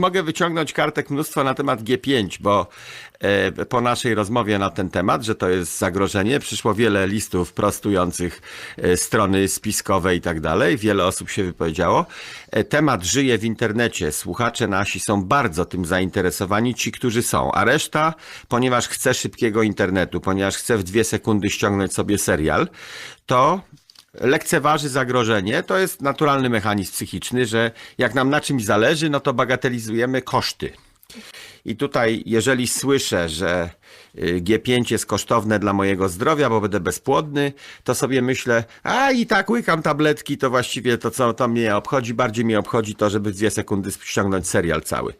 Mogę wyciągnąć kartek mnóstwo na temat G5, bo e, po naszej rozmowie na ten temat, że to jest zagrożenie, przyszło wiele listów prostujących e, strony spiskowe i tak dalej. Wiele osób się wypowiedziało. E, temat żyje w internecie. Słuchacze nasi są bardzo tym zainteresowani, ci, którzy są. A reszta, ponieważ chce szybkiego internetu, ponieważ chce w dwie sekundy ściągnąć sobie serial, to lekceważy zagrożenie. To jest naturalny mechanizm psychiczny, że jak nam na czymś zależy, no to bagatelizujemy koszty. I tutaj, jeżeli słyszę, że G5 jest kosztowne dla mojego zdrowia, bo będę bezpłodny, to sobie myślę, a i tak łykam tabletki, to właściwie to, co to mnie obchodzi, bardziej mnie obchodzi to, żeby dwie sekundy ściągnąć serial cały.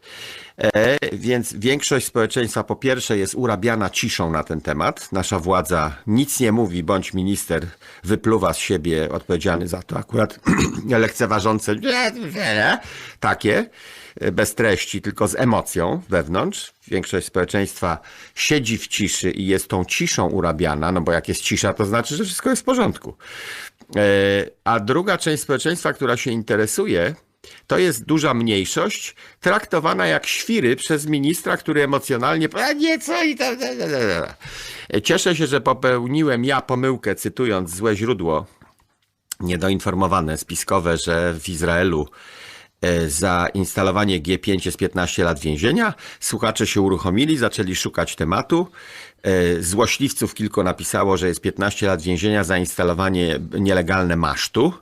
E, więc większość społeczeństwa po pierwsze jest urabiana ciszą na ten temat. Nasza władza nic nie mówi, bądź minister wypluwa z siebie odpowiedzialny za to akurat lekceważące takie bez treści, tylko z emocją wewnątrz. Większość społeczeństwa siedzi w ciszy i jest tą ciszą urabiana, no bo jak jest cisza, to znaczy, że wszystko jest w porządku. E, a druga część społeczeństwa, która się interesuje, to jest duża mniejszość, traktowana jak świry przez ministra, który emocjonalnie a nie, co i tak. Cieszę się, że popełniłem ja pomyłkę, cytując złe źródło, niedoinformowane, spiskowe, że w Izraelu za instalowanie G5 jest 15 lat więzienia. Słuchacze się uruchomili, zaczęli szukać tematu. E, złośliwców kilku napisało, że jest 15 lat więzienia za instalowanie nielegalne masztu,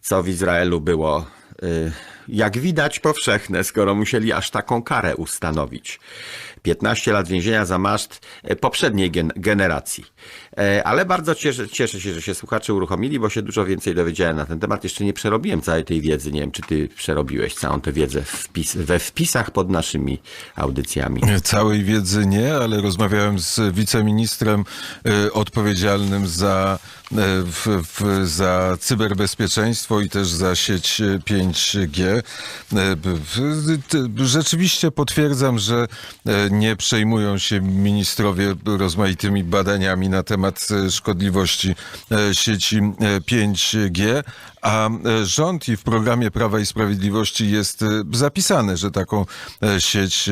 co w Izraelu było Y, jak widać powszechne, skoro musieli aż taką karę ustanowić. 15 lat więzienia za maszt y, poprzedniej gen generacji. Y, ale bardzo cieszę, cieszę, się, że się słuchacze uruchomili, bo się dużo więcej dowiedziałem na ten temat. Jeszcze nie przerobiłem całej tej wiedzy. Nie wiem, czy ty przerobiłeś całą tę wiedzę wpis we wpisach pod naszymi audycjami. Całej wiedzy nie, ale rozmawiałem z wiceministrem y, odpowiedzialnym za w, w, za cyberbezpieczeństwo i też za sieć 5G. Rzeczywiście potwierdzam, że nie przejmują się ministrowie rozmaitymi badaniami na temat szkodliwości sieci 5G, a rząd i w programie Prawa i Sprawiedliwości jest zapisane, że taką sieć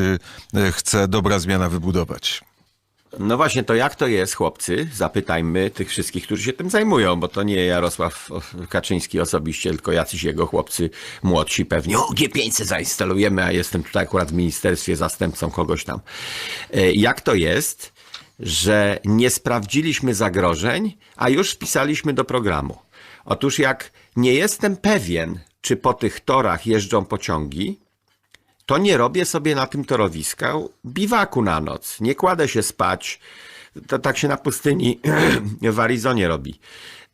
chce dobra zmiana wybudować. No właśnie, to jak to jest, chłopcy? Zapytajmy tych wszystkich, którzy się tym zajmują, bo to nie Jarosław Kaczyński osobiście, tylko jacyś jego chłopcy młodsi pewnie. O, G500 zainstalujemy, a jestem tutaj akurat w ministerstwie zastępcą kogoś tam. E, jak to jest, że nie sprawdziliśmy zagrożeń, a już wpisaliśmy do programu? Otóż jak nie jestem pewien, czy po tych torach jeżdżą pociągi, to nie robię sobie na tym torowisku biwaku na noc. Nie kładę się spać. To tak się na pustyni w Arizonie robi.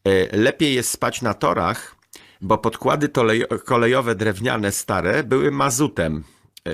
E, lepiej jest spać na torach, bo podkłady kolejowe drewniane stare były mazutem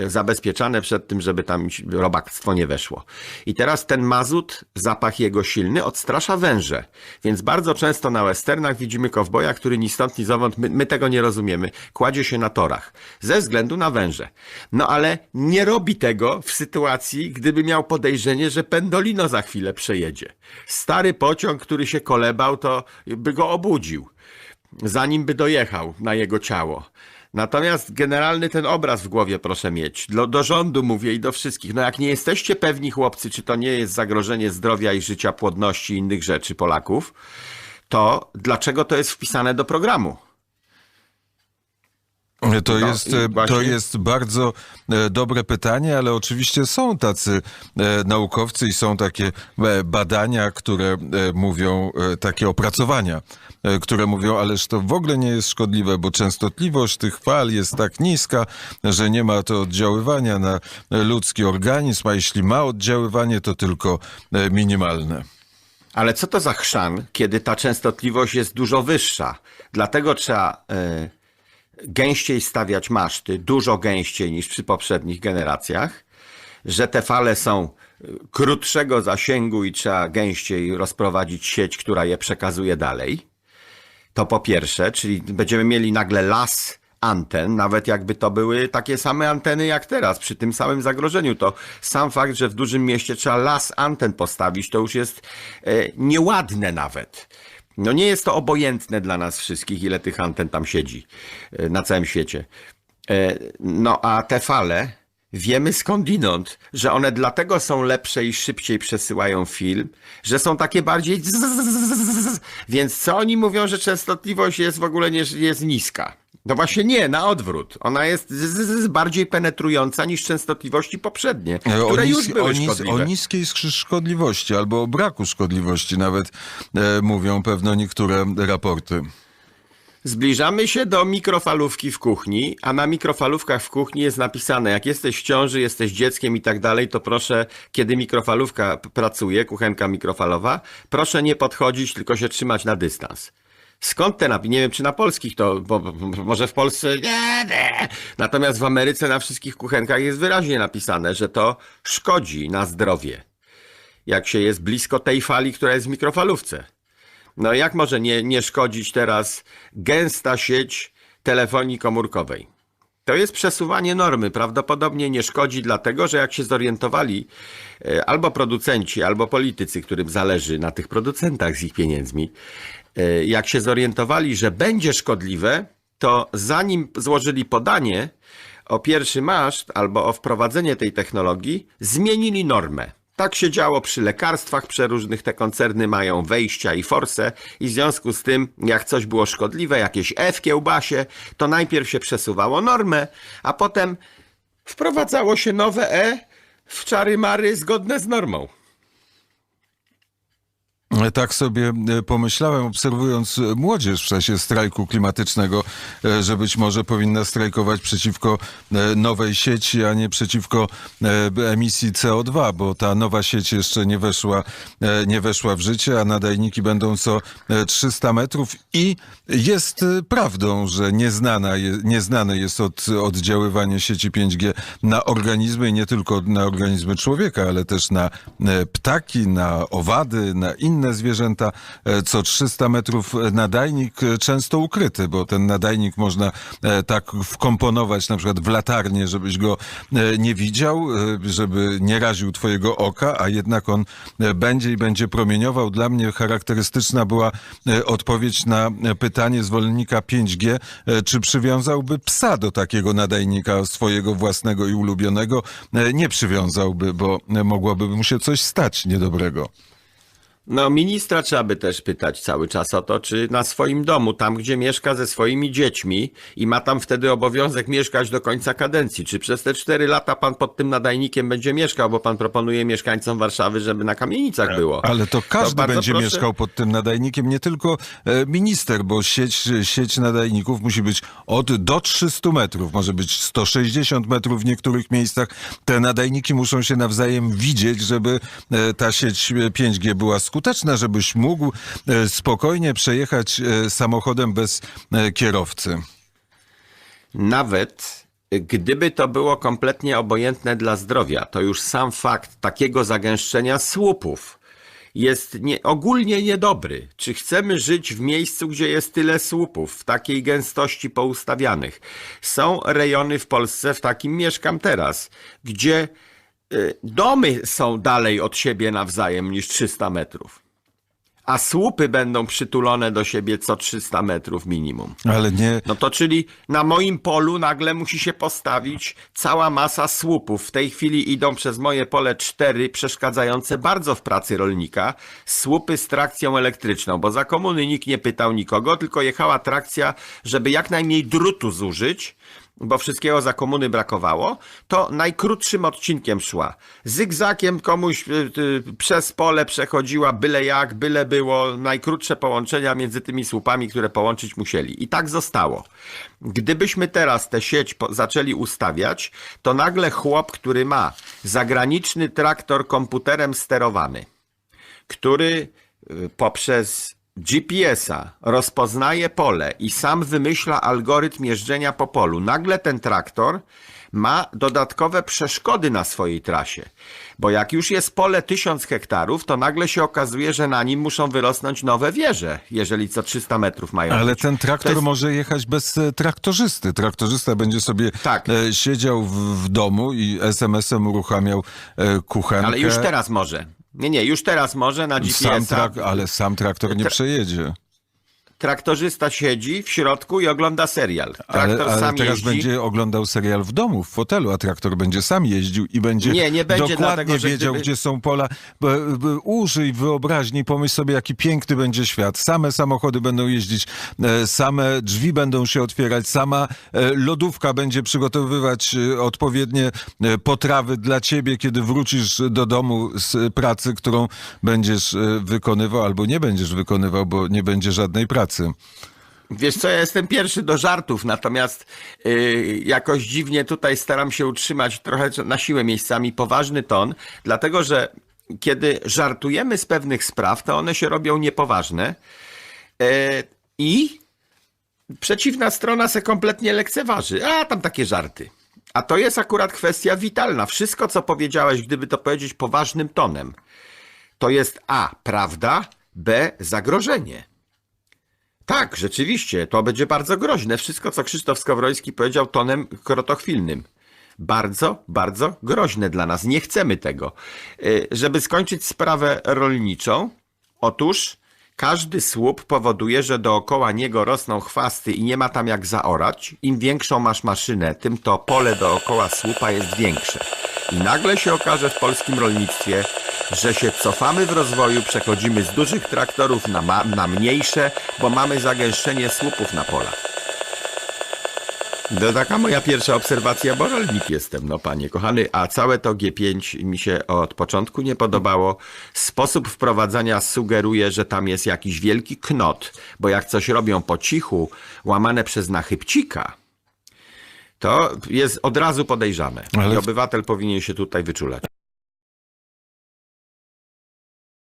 zabezpieczane przed tym, żeby tam robactwo nie weszło. I teraz ten mazut, zapach jego silny, odstrasza węże. Więc bardzo często na westernach widzimy kowboja, który ni stąd, ni zowąd, my, my tego nie rozumiemy, kładzie się na torach. Ze względu na węże. No ale nie robi tego w sytuacji, gdyby miał podejrzenie, że pendolino za chwilę przejedzie. Stary pociąg, który się kolebał, to by go obudził. Zanim by dojechał na jego ciało. Natomiast generalny ten obraz w głowie proszę mieć. Do, do rządu mówię i do wszystkich. No jak nie jesteście pewni, chłopcy, czy to nie jest zagrożenie zdrowia i życia, płodności i innych rzeczy Polaków, to dlaczego to jest wpisane do programu? To, no, jest, właśnie... to jest bardzo e, dobre pytanie, ale oczywiście są tacy e, naukowcy i są takie e, badania, które mówią, takie opracowania, które mówią, ależ to w ogóle nie jest szkodliwe, bo częstotliwość tych fal jest tak niska, że nie ma to oddziaływania na ludzki organizm, a jeśli ma oddziaływanie, to tylko minimalne. Ale co to za chrzan, kiedy ta częstotliwość jest dużo wyższa? Dlatego trzeba gęściej stawiać maszty, dużo gęściej niż przy poprzednich generacjach, że te fale są y, krótszego zasięgu i trzeba gęściej rozprowadzić sieć, która je przekazuje dalej. To po pierwsze, czyli będziemy mieli nagle las anten, nawet jakby to były takie same anteny jak teraz, przy tym samym zagrożeniu, to sam fakt, że w dużym mieście trzeba las anten postawić, to już jest e, nieładne nawet. No nie jest to obojętne dla nas wszystkich, ile tych anten tam siedzi e, na całym świecie. E, no a te fale Wiemy skądinąd, że one dlatego są lepsze i szybciej przesyłają film, że są takie bardziej więc co oni mówią, że częstotliwość jest w ogóle nie, jest niska? No właśnie nie, na odwrót. Ona jest zzzz, bardziej penetrująca niż częstotliwości poprzednie, E, które o, już nis- były o, nis- szkodliwe. o niskiej sz- szkodliwości albo o braku szkodliwości nawet e, mówią pewno niektóre raporty. Zbliżamy się do mikrofalówki w kuchni, a na mikrofalówkach w kuchni jest napisane, jak jesteś w ciąży, jesteś dzieckiem i tak dalej, to proszę, kiedy mikrofalówka pracuje, kuchenka mikrofalowa, proszę nie podchodzić, tylko się trzymać na dystans. Skąd te napisy? Nie wiem, czy na polskich to, bo, bo, może w Polsce nie, nie. Natomiast w Ameryce na wszystkich kuchenkach jest wyraźnie napisane, że to szkodzi na zdrowie. Jak się jest blisko tej fali, która jest w mikrofalówce. No jak może nie, nie szkodzić teraz gęsta sieć telefonii komórkowej? To jest przesuwanie normy. Prawdopodobnie nie szkodzi, dlatego że jak się zorientowali e, albo producenci, albo politycy, którym zależy na tych producentach z ich pieniędzmi, jak się zorientowali, że będzie szkodliwe, to zanim złożyli podanie o pierwszy maszt albo o wprowadzenie tej technologii, zmienili normę. Tak się działo przy lekarstwach przeróżnych, te koncerny mają wejścia i force i w związku z tym, jak coś było szkodliwe, jakieś E w kiełbasie, to najpierw się przesuwało normę, a potem wprowadzało się nowe E w czary mary zgodne z normą. Tak sobie e, pomyślałem, obserwując młodzież w czasie strajku klimatycznego, e, że być może powinna strajkować przeciwko e, nowej sieci, a nie przeciwko emisji CO2, bo ta nowa sieć jeszcze nie weszła, nie weszła w życie, a nadajniki będą co e, 300 metrów. I jest prawdą, że nieznana nieznane jest od, oddziaływanie sieci 5G na organizmy i nie tylko na organizmy człowieka, ale też na ptaki, na owady, na inne zwierzęta. E, Co 300 metrów nadajnik e, często ukryty, bo ten nadajnik można e, tak wkomponować na przykład w latarnię, żebyś go nie widział, żeby nie raził twojego oka, a jednak on będzie i będzie promieniował. Dla mnie charakterystyczna była odpowiedź na pytanie zwolennika 5G, e, czy przywiązałby psa do takiego nadajnika swojego własnego i ulubionego. Nie przywiązałby, bo mogłoby mu się coś stać niedobrego. No, ministra trzeba by też pytać cały czas o to, czy na swoim domu, tam gdzie mieszka ze swoimi dziećmi i ma tam wtedy obowiązek mieszkać do końca kadencji, czy przez te cztery lata pan pod tym nadajnikiem będzie mieszkał, bo pan proponuje mieszkańcom Warszawy, żeby na kamienicach było. Ale to każdy bardzo będzie proszę- mieszkał pod tym nadajnikiem, nie tylko e, minister, bo sieć, sieć nadajników musi być od do 300 metrów, może być 160 metrów w niektórych miejscach. Te nadajniki muszą się nawzajem widzieć, żeby e, ta sieć 5G była skuteczna, żebyś mógł e, spokojnie przejechać e, samochodem bez e, kierowcy. Nawet gdyby to było kompletnie obojętne dla zdrowia, to już sam fakt takiego zagęszczenia słupów jest nie, ogólnie niedobry. Czy chcemy żyć w miejscu, gdzie jest tyle słupów, w takiej gęstości poustawianych? Są rejony w Polsce, w takim mieszkam teraz, gdzie domy są dalej od siebie nawzajem niż 300 metrów. A słupy będą przytulone do siebie co 300 metrów minimum. Ale nie, No to czyli na moim polu nagle musi się postawić cała masa słupów. W tej chwili idą przez moje pole cztery przeszkadzające bardzo w pracy rolnika słupy z trakcją elektryczną, bo za komuny nikt nie pytał nikogo, tylko jechała trakcja, żeby jak najmniej drutu zużyć, bo wszystkiego za komuny brakowało, to najkrótszym odcinkiem szła. Zygzakiem komuś y, y, przez pole przechodziła byle jak, byle było, najkrótsze połączenia między tymi słupami, które połączyć musieli. I tak zostało. Gdybyśmy teraz tę sieć zaczęli ustawiać, to nagle chłop, który ma zagraniczny traktor komputerem sterowany, który y, poprzez GPS-a rozpoznaje pole i sam wymyśla algorytm jeżdżenia po polu. Nagle ten traktor ma dodatkowe przeszkody na swojej trasie. Bo jak już jest pole 1000 hektarów, to nagle się okazuje, że na nim muszą wyrosnąć nowe wieże, jeżeli co 300 metrów mają Ale być. ten To traktor jest- może jechać bez e, traktorzysty. Traktorzysta będzie sobie Tak. e, siedział w, w domu i SMS-em uruchamiał e, kuchenkę. Ale już teraz może. Nie, nie, już teraz może na Sam GPS-a. trak, ale sam traktor nie przejedzie. Traktorzysta siedzi w środku i ogląda serial. Traktor Ale, ale sam teraz jeździ. będzie oglądał serial w domu, w fotelu, a traktor będzie sam jeździł i będzie, Nie, nie będzie, dokładnie dlatego, że wiedział, gdyby- gdzie są pola. Użyj wyobraźni, pomyśl sobie, jaki piękny będzie świat. Same samochody będą jeździć, e, same drzwi będą się otwierać, sama e, lodówka będzie przygotowywać e, odpowiednie potrawy dla ciebie, kiedy wrócisz do domu z pracy, którą będziesz wykonywał albo nie będziesz wykonywał, bo nie będzie żadnej pracy. Wiesz co, ja jestem pierwszy do żartów, natomiast yy, jakoś dziwnie tutaj staram się utrzymać trochę na siłę miejscami poważny ton, dlatego że kiedy żartujemy z pewnych spraw, to one się robią niepoważne yy, i przeciwna strona se kompletnie lekceważy. A, tam takie żarty. A to jest akurat kwestia witalna. Wszystko, co powiedziałeś, gdyby to powiedzieć poważnym tonem, to jest A, prawda, B, zagrożenie. Tak, rzeczywiście, to będzie bardzo groźne. Wszystko, co Krzysztof Skowroński powiedział tonem krotochwilnym. Bardzo, bardzo groźne dla nas. Nie chcemy tego. Y, Żeby skończyć sprawę rolniczą, otóż każdy słup powoduje, że dookoła niego rosną chwasty i nie ma tam jak zaorać. Im większą masz maszynę, tym to pole dookoła słupa jest większe. I nagle się okaże w polskim rolnictwie, że się cofamy w rozwoju, przechodzimy z dużych traktorów na, na mniejsze, bo mamy zagęszczenie słupów na polach. To taka moja pierwsza obserwacja, bo rolnik jestem, no panie kochany, a całe to G5 mi się od początku nie podobało. Sposób wprowadzania sugeruje, że tam jest jakiś wielki knot, bo jak coś robią po cichu, łamane przez nachybcika, to jest od razu podejrzane. Ale I obywatel powinien się tutaj wyczulać.